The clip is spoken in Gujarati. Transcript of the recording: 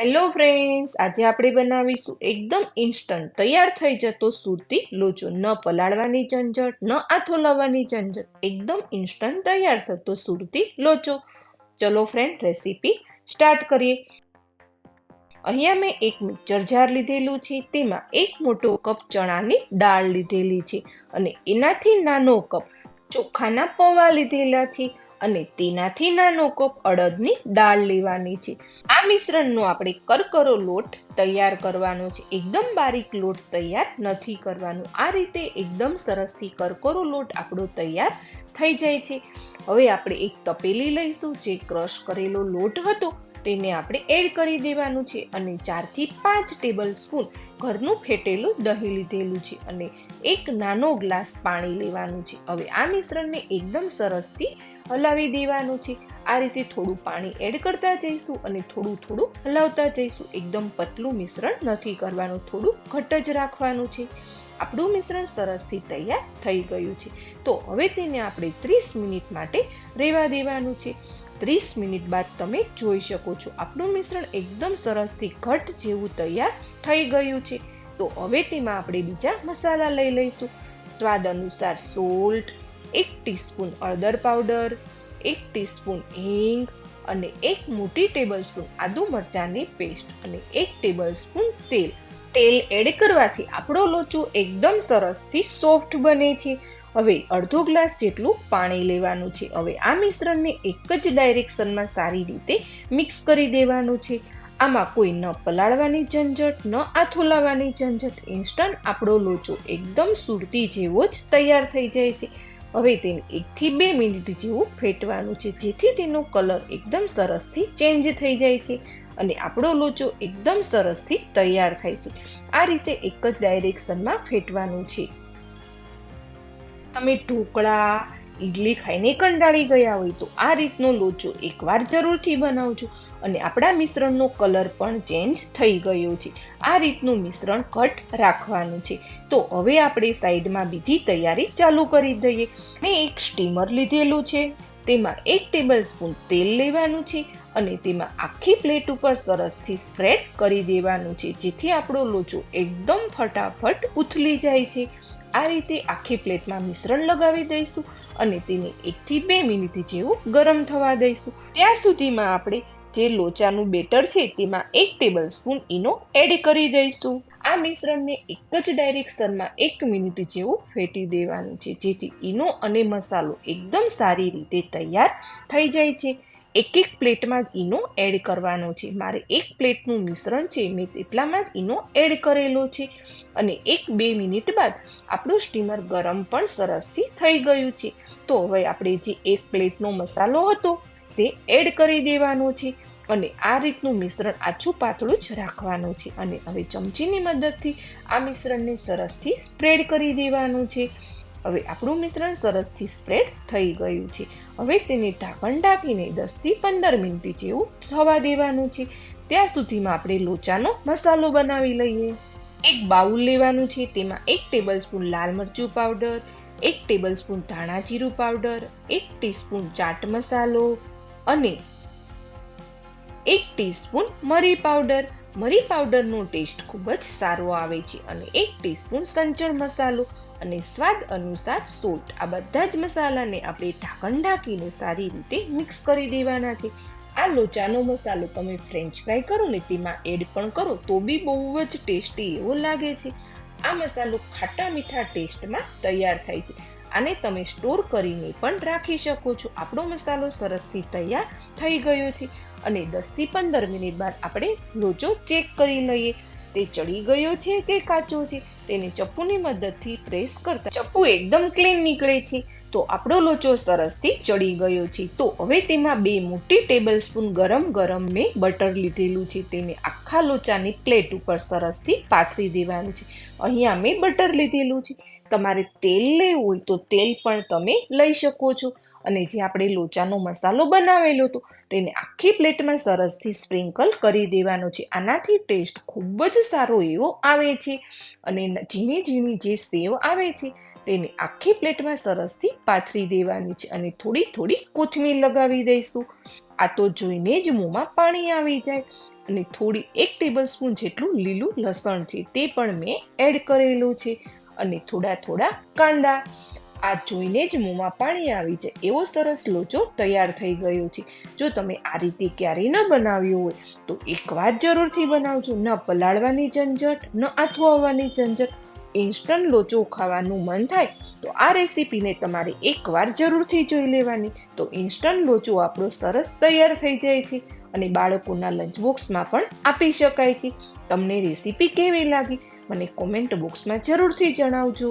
હેલો ફ્રેન્ડ્સ આજે આપણે બનાવીશું એકદમ ઇન્સ્ટન્ટ તૈયાર થઈ જતો સુરતી લોચો. ન પલાળવાની ઝંઝટ, ન આથો લાવવાની ઝંઝટ. એકદમ ઇન્સ્ટન્ટ તૈયાર થતો સુરતી લોચો. ચલો ફ્રેન્ડ રેસીપી સ્ટાર્ટ કરીએ. અહીંયા મેં એક મિક્સર જાર લીધેલું છે. તેમાં એક મોટો કપ ચણાની દાળ લીધેલી છે અને એનાથી નાનો કપ ચોખાના પૌવા લીધેલા છે. અને તેનાથી નાનો કપ અડદની દાળ લેવાની છે. આ મિશ્રણનો આપણે કરકરો લોટ તૈયાર કરવાનો છે. એકદમ બારીક લોટ તૈયાર નથી કરવાનો. આ રીતે એકદમ સરસથી કરકરો લોટ આપણો તૈયાર થઈ જાય છે. હવે આપણે એક તપેલી લઈશું જે ક્રશ કરેલો લોટ હતો તેને આપણે એડ કરી દેવાનું છે અને ચારથી પાંચ ટેબલ સ્પૂન ઘરનું ફેટેલું દહીં લીધેલું છે અને એક નાનો ગ્લાસ પાણી લેવાનું છે. હવે આ મિશ્રણને એકદમ સરસથી હલાવી દેવાનું છે. આ રીતે થોડું પાણી એડ કરતા જઈશું અને થોડું થોડું હલાવતા જઈશું. એકદમ પતલું મિશ્રણ નથી કરવાનું, થોડું ઘટ જ રાખવાનું છે. આપણું મિશ્રણ સરસથી તૈયાર થઈ ગયું છે. તો હવે તેને આપણે ત્રીસ મિનિટ માટે રહેવા દેવાનું છે. ત્રીસ મિનિટ બાદ તમે જોઈ શકો છો. આપણું મિશ્રણ એકદમ સરસથી ઘટ જેવું તૈયાર થઈ ગયું છે. તો હવે તેમાં આપણે બીજા મસાલા લઈ લઈશું. સ્વાદ અનુસાર સોલ્ટ, એક ટીસ્પૂન હળદર પાવડર, એક ટીસ્પૂન હિંગ અને એક મોટી ટેબલ સ્પૂન આદુ મરચાંની પેસ્ટ અને એક ટેબલ સ્પૂન તેલ. તેલ એડ કરવાથી આપણો લોચો એકદમ સરસથી સોફ્ટ બને છે. હવે અડધો ગ્લાસ જેટલું પાણી લેવાનું છે. હવે આ મિશ્રણને એક જ ડાયરેક્શનમાં સારી રીતે મિક્સ કરી દેવાનું છે. આમાં કોઈ ન પલાળવાની ઝંઝટ, ન આથોલાવાની ઝંઝટ. ઇન્સ્ટન્ટ આપણો લોચો એકદમ સુરતી જેવો જ તૈયાર થઈ જાય છે. હવે તેને એકથી બે મિનિટ જેવું ફેટવાનું છે, જેથી તેનો કલર એકદમ સરસથી ચેન્જ થઈ જાય છે અને આપણો લોચો એકદમ સરસથી તૈયાર થાય છે. આ રીતે એક જ ડાયરેક્શનમાં ફેટવાનું છે. તમે ઢોકળા ઈડલી ખાઈને કંટાળી ગયા હોય તો આ રીતનો લોચો એકવાર જરૂરથી બનાવજો. અને આપણા મિશ્રણનો કલર પણ ચેન્જ થઈ ગયો છે. આ રીતનું મિશ્રણ કટ રાખવાનું છે. તો હવે આપણે સાઈડમાં બીજી તૈયારી ચાલુ કરી દઈએ. મેં એક સ્ટીમર લીધેલું છે. તેમાં એક ટેબલ સ્પૂન તેલ લેવાનું છે અને તેમાં આખી પ્લેટ ઉપર સરસથી સ્પ્રેડ કરી દેવાનું છે, જેથી આપણો લોચો એકદમ ફટાફટ ઉથલી જાય છે. આ રીતે આખી પ્લેટમાં મિશ્રણ લગાવી દઈશું. અને તેને એકથી બે મિનિટ જેવું ગરમ થવા દઈશું. ત્યાં સુધીમાં આપણે જે લોચાનું બેટર છે તેમાં એક ટેબલ સ્પૂન ઈનો એડ કરી દઈશું. આ મિશ્રણને એક જ ડાયરેક્શનમાં એક મિનિટ જેવું ફેટી દેવાનું છે, જેથી ઈનો અને મસાલો એકદમ સારી રીતે તૈયાર થઈ જાય છે. એક એક પ્લેટમાં જ ઈનો એડ કરવાનો છે. મારે એક પ્લેટનું મિશ્રણ છે, મેં તેટલામાં જ ઈનો એડ કરેલો છે. અને એક બે મિનિટ બાદ આપણું સ્ટીમર ગરમ પણ સરસથી થઈ ગયું છે. તો હવે આપણે જે એક પ્લેટનો મસાલો હતો, તે એડ કરી દેવાનો છે અને આ રીતનું મિશ્રણ આછું પાતળું જ રાખવાનું છે. અને હવે ચમચીની મદદથી આ મિશ્રણને સરસથી સ્પ્રેડ કરી દેવાનું છે. હવે આપણું મિશ્રણ સરસથી સ્પ્રેડ થઈ ગયું છે. હવે તેને ઢાંકણ ઢાંકીને દસથી પંદર મિનિટ જેવું થવા દેવાનું છે. ત્યાં સુધીમાં આપણે લોચાનો મસાલો બનાવી લઈએ. એક બાઉલ લેવાનું છે, તેમાં એક ટેબલ સ્પૂન લાલ મરચું પાવડર એક ટેબલ સ્પૂન ધાણા જીરું પાવડર એક ટીસ્પૂન ચાટ મસાલો અને એક ટીસ્પૂન મરી પાવડર મરી પાવડરનો ટેસ્ટ ખૂબ જ સારો આવે છે અને એક ટીસ્પૂન સંચળ મસાલો. અને સ્વાદ અનુસાર સોલ્ટ. આ બધા જ મસાલાને આપણે ઢાંકણ ઢાંકીને સારી રીતે મિક્સ કરી દેવાના છે. આ લોચાનો મસાલો તમે ફ્રેન્ચ ફ્રાય કરો ને તેમાં એડ પણ કરો તો બી બહુ જ ટેસ્ટી એવો લાગે છે. આ મસાલો ખાટા મીઠા ટેસ્ટમાં તૈયાર થાય છે. આને તમે સ્ટોર કરીને પણ રાખી શકો છો. આપણો મસાલો સરસથી તૈયાર થઈ ગયો છે. અને દસથી પંદર મિનિટ બાદ આપણે લોચો ચેક કરી લઈએ. તે ચડી ગયો છે કે કાચો છે? તેને ચપ્પુની મદદથી પ્રેસ કરતા ચપ્પુ એકદમ ક્લીન નીકળે છે. તો આપણો લોચો સરસથી ચડી ગયો છે. તો હવે તેમાં બે મોટી ટેબલ સ્પૂન ગરમ ગરમ મેં બટર લીધેલું છે. તેને આખા લોચાની પ્લેટ ઉપર સરસથી પાથરી દેવાનું છે. અહીંયા મેં બટર લીધેલું છે. તમારે તેલ લેવું હોય તો તેલ પણ તમે લઈ શકો છો. અને જે આપણે લોચાનો મસાલો બનાવેલો હતો તેને આખી પ્લેટમાં સરસથી સ્પ્રિંકલ કરી દેવાનો છે. આનાથી ટેસ્ટ ખૂબ જ સારો એવો આવે છે. અને ઝીણી ઝીણી જે સેવ આવે છે તેને આખી પ્લેટમાં સરસથી પાથરી દેવાની છે. અને થોડી થોડી કોથમીર લગાવી દઈશું. આ તો જોઈને જ મોંમાં પાણી આવી જાય. અને થોડી એક ટેબલ સ્પૂન જેટલું લીલું લસણ છે, તે પણ મેં એડ કરેલું છે. અને થોડા થોડા કાંદા આ જોઈને જ મોંમાં પાણી આવી જાય. એવો સરસ લોચો તૈયાર થઈ ગયો છે. જો તમે આ રીતે ક્યારેય ન બનાવ્યો હોય, તો એકવાર જરૂરથી બનાવજો. ન પલાળવાની ઝંઝટ, ન આથવાવાની ઝંઝટ. ઇન્સ્ટન્ટ લોચો ખાવાનું મન થાય, તો આ રેસીપીને તમારે એકવાર જરૂરથી જોઈ લેવાની. તો ઇન્સ્ટન્ટ લોચો આપણો સરસ તૈયાર થઈ જાય છે અને બાળકોના લંચ બોક્સમાં પણ આપી શકાય છે. તમને રેસીપી કેવી લાગી? મને કોમેન્ટ બોક્સમાં જરૂરથી જણાવજો.